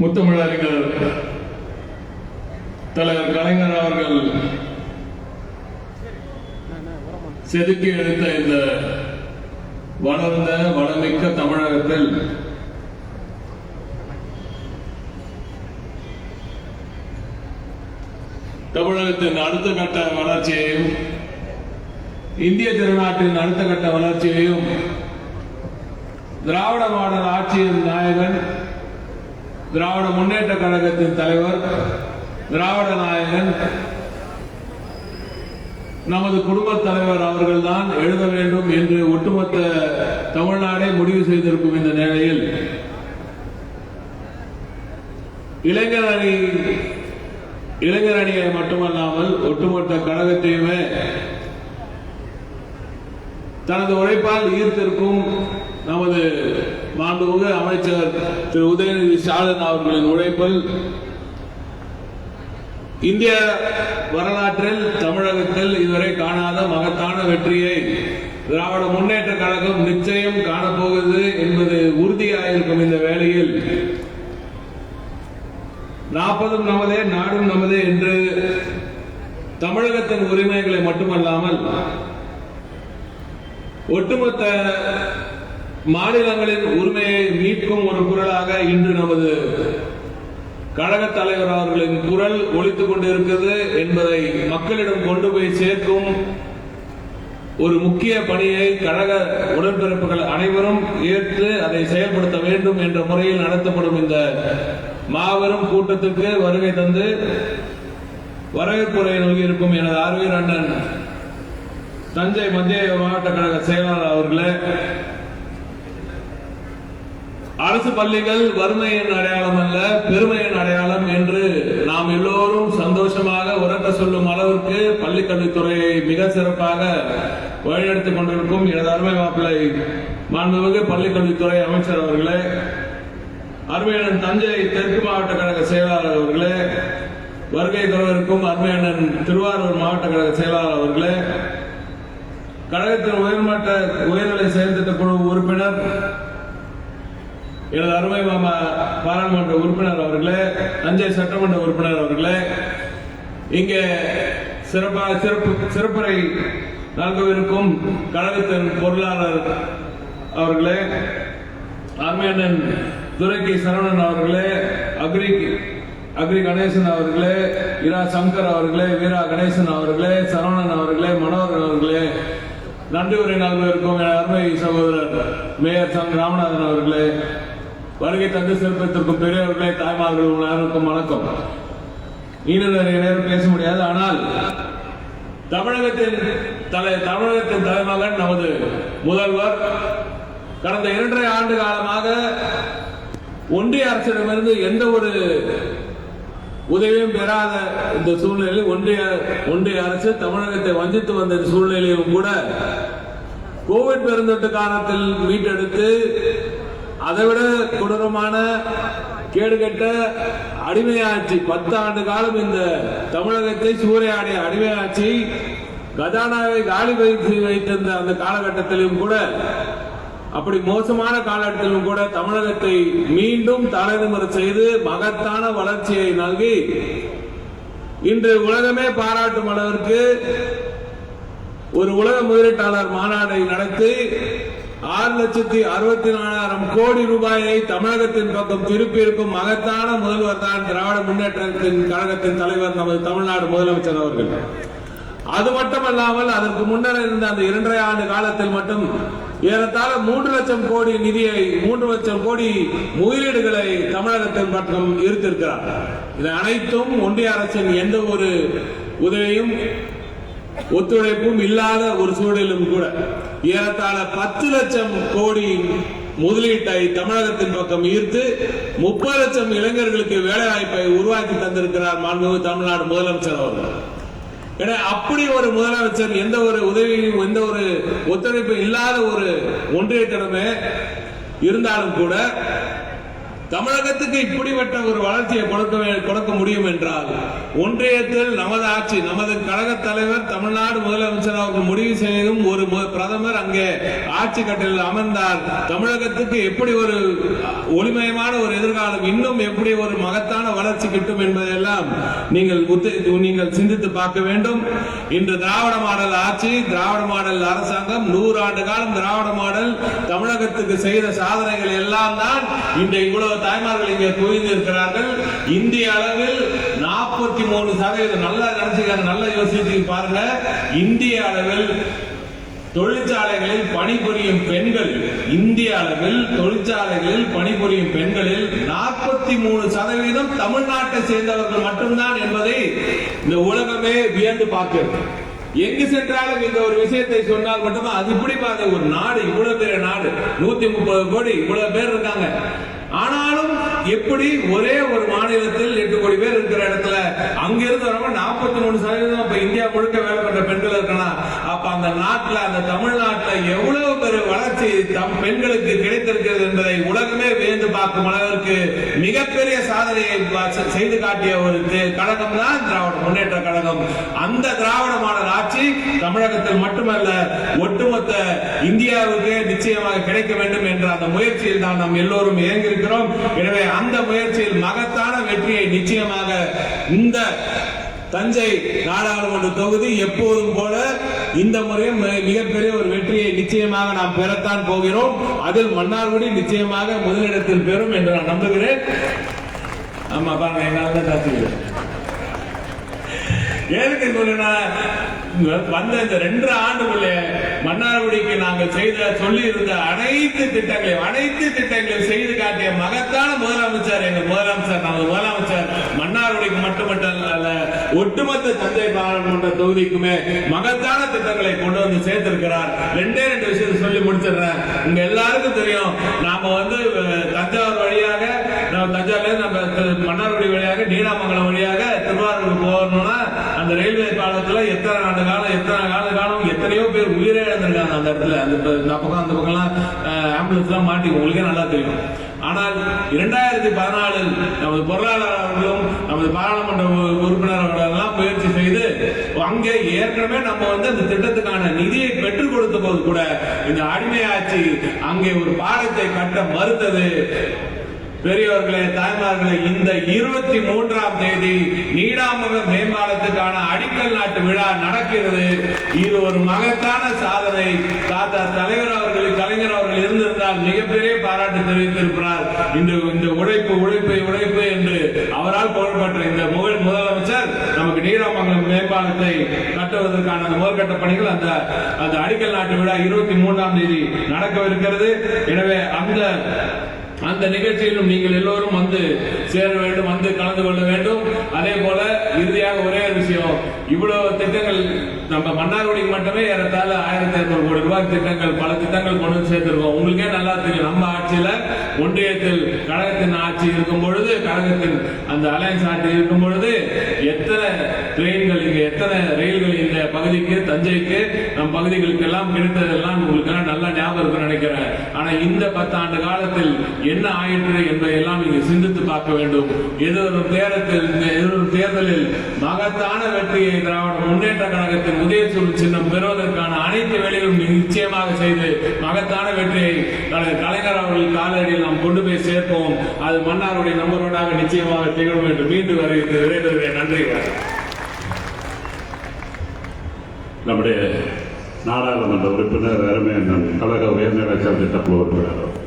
முத்தமிழறிஞர் தலைவர் கலைஞர் அவர்கள் செதுக்கி எடுத்த இந்த வளர்ந்த வளமிக்க தமிழகத்தில் தமிழகத்தின் அடுத்த கட்ட வளர்ச்சியையும் இந்திய திருநாட்டின் அடுத்த கட்ட வளர்ச்சியையும் திராவிட மாடல் ஆட்சியின் நாயகன் திராவிட முன்னேற்ற கழகத்தின் தலைவர் திராவிட நாயகன் நமது குடும்பத் தலைவர் அவர்கள்தான் எழுத வேண்டும் என்று ஒட்டுமொத்த தமிழ்நாடே முடிவு செய்திருக்கும் இந்த நிலையில் இளைஞர் அணி இளைஞர் அணியை மட்டுமல்லாமல் ஒட்டுமொத்த கழகத்தையுமே தனது உழைப்பால் ஈர்த்திருக்கும் நமது மாண்புமிகு அமைச்சர் திரு உதயநிதி ஸ்டாலின் அவர்களின் உழைப்பில் இந்திய வரலாற்றில் தமிழகத்தில் இதுவரை காணாத மகத்தான வெற்றியை திராவிட முன்னேற்ற கழகம் நிச்சயம் காணப்போகிறது என்பது உறுதியாயிருக்கும் இந்த வேளையில். நாற்பதும் நமதே நாடும் நமதே என்று தமிழகத்தின் உரிமைகளை மட்டுமல்லாமல் ஒட்டுமொத்த மாநிலங்களின் உரிமையை மீட்கும் ஒரு குரலாக இன்று நமது கழக தலைவர் அவர்களின் குரல் ஒழித்துக் கொண்டிருக்கிறது என்பதை மக்களிடம் கொண்டு போய் சேர்க்கும் ஒரு முக்கிய பணியை கழக உடன்பிறப்புகள் அனைவரும் ஏற்று அதை செயல்படுத்த வேண்டும் என்ற முறையில் நடத்தப்படும் இந்த மாபெரும் கூட்டத்துக்கு வருகை தந்து வரவேற்புரை நல்கியிருக்கும் எனது ஆர்வீர் அண்ணன் தஞ்சை மத்திய மாவட்ட கழக செயலாளர் அவர்களே அரசு பள்ளிகள் வறுமையின் அடையாளம் அல்ல பெருமையின் அடையாளம் என்று நாம் எல்லோரும் சந்தோஷமாக உரட்ட சொல்லும் அளவிற்கு பள்ளிக்கல்வித்துறையை மிக சிறப்பாக வழிநடத்திக் கொண்டிருக்கும் எனது அருமை மாப்பிள்ளை மாண்புமிகு பள்ளிக்கல்வித்துறை அமைச்சர் அவர்களே அருமையண்ணன் தஞ்சை தெற்கு மாவட்ட கழக செயலாளர் அவர்களே வருகை தரவிருக்கும் அருமையண்ணன் திருவாரூர் மாவட்ட கழக செயலாளர் அவர்களே கழகத்தின் உயர்மட்ட உயர்நிலை செயல்திட்ட குழு உறுப்பினர் எனது அருமை மாமா பாராளுமன்ற உறுப்பினர் அவர்களே தஞ்சை சட்டமன்ற உறுப்பினர் அவர்களே இங்கே சிறப்பாக சிறப்பு சிறப்புரை நல்கவிருக்கும் கழகத்தின் பொருளாளர் அவர்களே அருமையண்ணன் துரைக்கி சரவணன் அவர்களே அக்ரி அக்ரி கணேசன் அவர்களே இரா சங்கர் அவர்களே வீரா கணேசன் அவர்களே சரவணன் அவர்களே மனோகரன் அவர்களே நன்றி உரை நல்விருக்கும் என அருமை சகோதரர் மேயர் சங் ராமநாதன் அவர்களே வருகை தந்து சிறப்பித்திருக்கும் பெரியவர்களே தாய்மார்கள் உங்கள் வணக்கம். இன்னும் நிறைய நேரம் பேச முடியாது ஆனால் தமிழகத்தின் தலை தமிழகத்தின் தலைமகன் நமது முதல்வர் கடந்த இரண்டரை ஆண்டு காலமாக ஒன்றிய அரசிடமிருந்து எந்த ஒரு உதவியும் பெறாத இந்த சூழ்நிலையில் ஒன்றிய ஒன்றிய அரசு தமிழகத்தை வஞ்சித்து வந்த சூழ்நிலையிலும் கூட கோவிட் பெருந்தொற்று காலத்தில் மீட்டெடுத்து அதைவிட கொடூரமான கேடுகட்ட அடிமையாட்சி. பத்து ஆண்டு காலம் இந்த தமிழகத்தை சூறையாடிய அடிமையாட்சி கஜானாவை காலி வைத்து வைத்திருந்த அந்த காலகட்டத்திலும் கூட அப்படி மோசமான காலகட்டத்திலும் கூட தமிழகத்தை மீண்டும் தலைநிமிர செய்து மகத்தான வளர்ச்சியை நல்கி இன்று உலகமே பாராட்டும் அளவிற்கு ஒரு உலக முதலீட்டாளர் மாநாடை நடத்தி ஆறு லட்சத்தி அறுபத்தி நாலாயிரம் கோடி ரூபாயை தமிழகத்தின் பக்கம் திருப்பி இருக்கும் மகத்தான முதல்வர் தான் திராவிட முன்னேற்றத்தின் கழகத்தின் தலைவர் நமது தமிழ்நாடு முதலமைச்சர் அவர்கள். அது மட்டுமல்லாமல் அதற்கு முன்னர் இருந்த அந்த இரண்டரை ஆண்டு காலத்தில் மட்டும் ஏறத்தாழ மூன்று லட்சம் கோடி நிதியை மூன்று லட்சம் கோடி முதலீடுகளை தமிழகத்தின் பக்கம் ஈர்த்திருக்கிறார். இது அனைத்தும் ஒன்றிய அரசின் எந்த ஒரு உதவியும் ஒத்துழைப்பும் இல்லாத ஒரு சூழலிலும் கூட ஏறத்தாழ பத்து லட்சம் கோடி முதலீட்டை தமிழகத்தின் பக்கம் ஈர்த்து முப்பது லட்சம் இளைஞர்களுக்கு வேலை வாய்ப்பை உருவாக்கி தந்திருக்கிறார் மாண்புமிகு தமிழ்நாடு முதலமைச்சர் அவர்கள். என அப்படி ஒரு முதலமைச்சர் எந்த ஒரு உதவியும் எந்த ஒரு ஒத்துழைப்பும் இல்லாத ஒரு ஒன்றியத்திடமே இருந்தாலும் கூட தமிழகத்துக்கு இப்படிப்பட்ட ஒரு வளர்ச்சியை கொடுக்க வே- கொடுக்க முடியும் என்றால் ஒன்றியத்தில் நமது ஆட்சி நமது கழக தலைவர் தமிழ்நாடு முதலமைச்சர் அவர்கள் முடிவு செய்தும் ஒரு மு- பிரதமர் அங்கே ஆட்சி கட்டில் அமர்ந்தார். தமிழகத்துக்கு எப்படி ஒரு ஒளிமயமான ஒரு எதிர்காலம் இன்னும் எப்படி ஒரு மகத்தான வளர்ச்சி கிட்டும் என்பதையெல்லாம் நீங்கள் நீங்கள் சிந்தித்து பார்க்க வேண்டும். இன்று திராவிட மாடல் ஆட்சி திராவிட மாடல் அரசாங்கம் நூறு ஆண்டு காலம் திராவிட மாடல் தமிழகத்துக்கு செய்த சாதனைகள் எல்லாம் தான் இந்த இவ்வளவு தாய்மார்கள் இங்கே குவிந்து இருக்கிறார்கள் இந்திய அளவில் நாற்பத்தி மூணு சதவீதம் நல்லா நினைச்சுக்காங்க நல்லா யோசிச்சு பாருங்க. இந்திய அளவில் தொழிற்சாலைகளில் பணிபுரியும் பெண்கள் இந்திய அளவில் தொழிற்சாலைகளில் பணிபுரியும் பெண்களில் நாற்பத்தி மூணு சதவீதம் தமிழ்நாட்டை சேர்ந்தவர்கள் மட்டும்தான் என்பதை இந்த உலகமே வியந்து பார்க்கிறது எங்கு சென்றாலும் இந்த ஒரு விஷயத்தை சொன்னால் மட்டும்தான் அது இப்படி பாருங்க ஒரு நாடு இவ்வளவு பெரிய நாடு நூத்தி முப்பது கோடி இவ்வளவு பேர் இருக்காங்க. ஆனாலும் எப்படி ஒரே ஒரு மாநிலத்தில் எட்டு கோடி பேர் இருக்கிற இடத்துல அங்க இருந்து வரவங்க நாற்பத்தி மூணு சதவீதம் இப்ப இந்தியா முழுக்க வேலை பண்ற பெண்கள் இருக்கணும் அந்த நாட்டில் அந்த தமிழ்நாட்டில் எவ்வளவு பெரிய வளர்ச்சி தம் பெண்களுக்கு கிடைத்திருக்கிறது என்பதை உலகமே வியந்து பார்க்கும் அளவிற்கு மிகப்பெரிய சாதனையை செய்து காட்டிய ஒரு கழகம் தான் திராவிட முன்னேற்ற கழகம். அந்த திராவிட மாடல் ஆட்சி தமிழகத்தில் மட்டுமல்ல ஒட்டுமொத்த இந்தியாவுக்கு நிச்சயமாக கிடைக்க வேண்டும் என்ற அந்த முயற்சியில் தான் நாம் எல்லோரும் இயங்கியிருக்கிறோம். எனவே அந்த முயற்சியில் மகத்தான வெற்றியை நிச்சயமாக இந்த தஞ்சை நாடாளுமன்ற தொகுதி எப்போதும் போல இந்த முறையும் மிகப்பெரிய ஒரு வெற்றியை நிச்சயமாக நாம் பெறத்தான் போகிறோம். அதில் மன்னார்குடி நிச்சயமாக முதலிடத்தில் பெறும் என்று நான் நம்புகிறேன். ஆமா பாருங்க என்னால தான் எதுக்கு சொல்லுனா வந்த இந்த ரெண்டு ஆண்டுக்குள்ள மன்னார்குடிக்கு நாங்கள் செய்த சொல்லி இருந்த அனைத்து திட்டங்களையும் அனைத்து திட்டங்களையும் செய்து காட்டிய மகத்தான முதலமைச்சர் எங்க முதலமைச்சர் நமது முதலமைச்சர் மன்னார்குடிக்கு மட்டுமல்ல ஒட்டுமொத்த தஞ்சை பாராளுமன்ற தொகுதிக்குமே மகத்தான திட்டங்களை கொண்டு வந்து சேர்த்திருக்கிறார். ரெண்டே ரெண்டு விஷயத்தை சொல்லி முடிச்சிடுறேன். உங்க எல்லாருக்கும் தெரியும் நாம வந்து தஞ்சாவூர் வழியாக நம்ம நம்ம மன்னார்குடி வழியாக நீடாமங்கலம் வழியாக திருவாரூருக்கு போகணும்னா அந்த ரயில்வே பாலத்துல எத்தனை ஆண்டு காலம் எத்தனை கால காலம் எத்தனையோ பேர் உயிரே இழந்திருக்காங்க அந்த இடத்துல. அந்த இந்த பக்கம் அந்த பக்கம்லாம் ஆம்புலன்ஸ் எல்லாம் மாட்டி உங்களுக்கே நல்லா தெரியும். ஆனால் இரண்டாயிரத்தி பதினாலில் நமது பொருளாளர் அவர்களும் நமது பாராளுமன்ற உறுப்பினர் அவர்களெல்லாம் முயற்சி செய்து அங்கே ஏற்கனவே நம்ம வந்து அந்த திட்டத்துக்கான நிதியை பெற்றுக் கொடுத்த போது கூட இந்த அடிமை ஆட்சி அங்கே ஒரு பாலத்தை கட்ட மறுத்தது. பெரியவர்களே தாய்மார்களே இந்த இருபத்தி மூன்றாம் தேதி நீடாமங்க மேம்பாலத்துக்கான அடிக்கல் நாட்டு விழா நடக்கிறது. இது ஒரு மகத்தான சாதனை. தாத்தா தலைவர் அவர்கள் கலைஞர் அவர்கள் இருந்திருந்தால் மிகப்பெரிய பாராட்டு தெரிவித்திருக்கிறார் இந்த இந்த உழைப்பு உழைப்பு உழைப்பு என்று அவரால் புகழ்பெற்ற இந்த முதல் முதலமைச்சர் நமக்கு நீடாமங்கலம் மேம்பாலத்தை கட்டுவதற்கான அந்த முதற்கட்ட பணிகள் அந்த அந்த அடிக்கல் நாட்டு விழா இருபத்தி மூன்றாம் தேதி நடக்கவிருக்கிறது. எனவே அந்த அந்த நிகழ்ச்சியிலும் நீங்கள் எல்லோரும் வந்து சேர வேண்டும் வந்து கலந்து கொள்ள வேண்டும். அதே போல இறுதியாக ஒரே ஒரு விஷயம். இவ்வளவு திட்டங்கள் நம்ம மன்னார்குடிக்கு மட்டுமே ஏறத்தாழ ஆயிரத்தி ஐநூறு கோடி ரூபாய் திட்டங்கள் பல திட்டங்கள் கொண்டு வந்து சேர்த்திருக்கோம். உங்களுக்கே நல்லா தெரியும். நம்ம ஆட்சியில ஒன்றியத்தில் கழகத்தின் ஆட்சி இருக்கும் பொழுது கழகத்தின் அந்த அலையன்ஸ் ஆட்சி இருக்கும் பொழுது எத்தனை ட்ரெயின்கள் இங்க எத்தனை ரயில்கள் இந்த பகுதிக்கு தஞ்சைக்கு நம் பகுதிகளுக்கு எல்லாம் கிடைத்ததெல்லாம் உங்களுக்கு நல்லா ஞாபகம் இருக்கும்னு நினைக்கிறேன். ஆனா இந்த பத்தாண்டு காலத்தில் என்ன ஆயிற்று என்பதை எல்லாம் நீங்க சிந்தித்து பார்க்க வேண்டும். எதிர்வரும் தேர்தலில் எதிர்வரும் தேர்தலில் மகத்தான வெற்றியை திராவிட முன்னேற்ற கழகத்தின் உதயசூர் சின்னம் பெறுவதற்கான அனைத்து வேலைகளும் நிச்சயமாக செய்து மகத்தான வெற்றியை கலைஞர் கலைஞர் அவர்கள் காலடியில் நாம் கொண்டு போய் சேர்ப்போம். அது மன்னாருடைய நம்பரோடாக நிச்சயமாக திகழும் என்று மீண்டும் வருகிறது விரைவில் நன்றி. நம்முடைய நாடாளுமன்ற உறுப்பினர் அருமையண்ணன் கழக உயர்நிலை சந்தித்த உறுப்பினர்